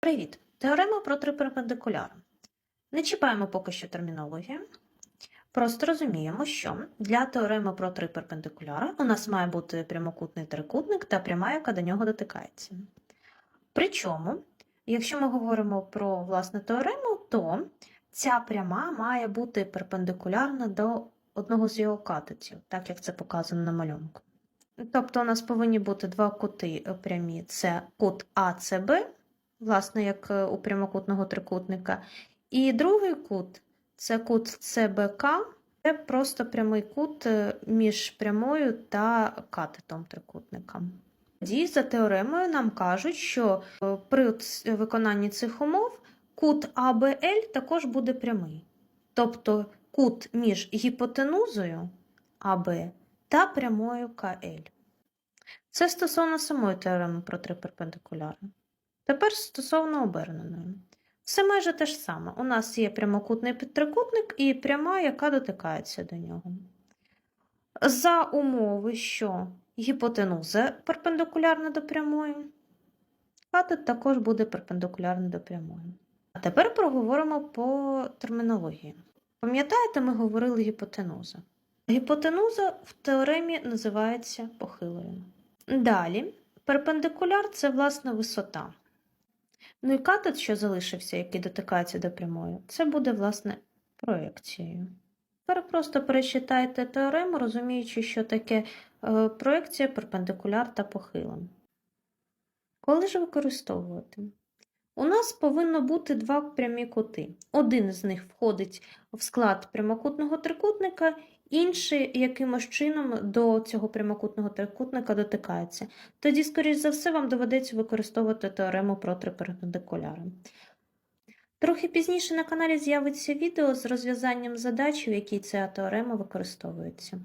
Привіт! Теорема про три перпендикуляри. Не чіпаємо поки що термінологію. Просто розуміємо, що для теореми про три перпендикуляри у нас має бути прямокутний трикутник та пряма, яка до нього дотикається. Причому, якщо ми говоримо про власне теорему, то ця пряма має бути перпендикулярна до одного з його катетів, так як це показано на малюнку. Тобто у нас повинні бути два кути прямі: це кут АЦБ, власне, як е, у прямокутного трикутника. І другий кут це кут ЦБК, це просто прямий кут е, між прямою та катетом трикутника. Тоді за теоремою нам кажуть, що е, при виконанні цих умов кут АБЛ також буде прямий. Тобто кут між гіпотенузою АБ та прямою КЛ. Це стосовно самої теореми про три перпендикуляри. Тепер стосовно оберненої. Все майже те ж саме. У нас є прямокутний підтрикутник і пряма, яка дотикається до нього. За умови, що гіпотенуза перпендикулярна до прямої, катет також буде перпендикулярний до прямої. А тепер проговоримо по термінології. Пам'ятаєте, ми говорили гіпотенуза. Гіпотенуза в теоремі називається похилою. Далі, перпендикуляр це власне висота. Ну і катет, що залишився, який дотикається до прямої, це буде, власне, проекцією. Тепер просто перечитайте теорему, розуміючи, що таке е, проекція, перпендикуляр та похила. Коли ж використовувати? У нас повинно бути два прямі кути. Один з них входить в склад прямокутного трикутника, інший якимось чином до цього прямокутного трикутника дотикається. Тоді, скоріш за все, вам доведеться використовувати теорему про три. Трохи пізніше на каналі з'явиться відео з розв'язанням задач, у якій ця теорема використовується.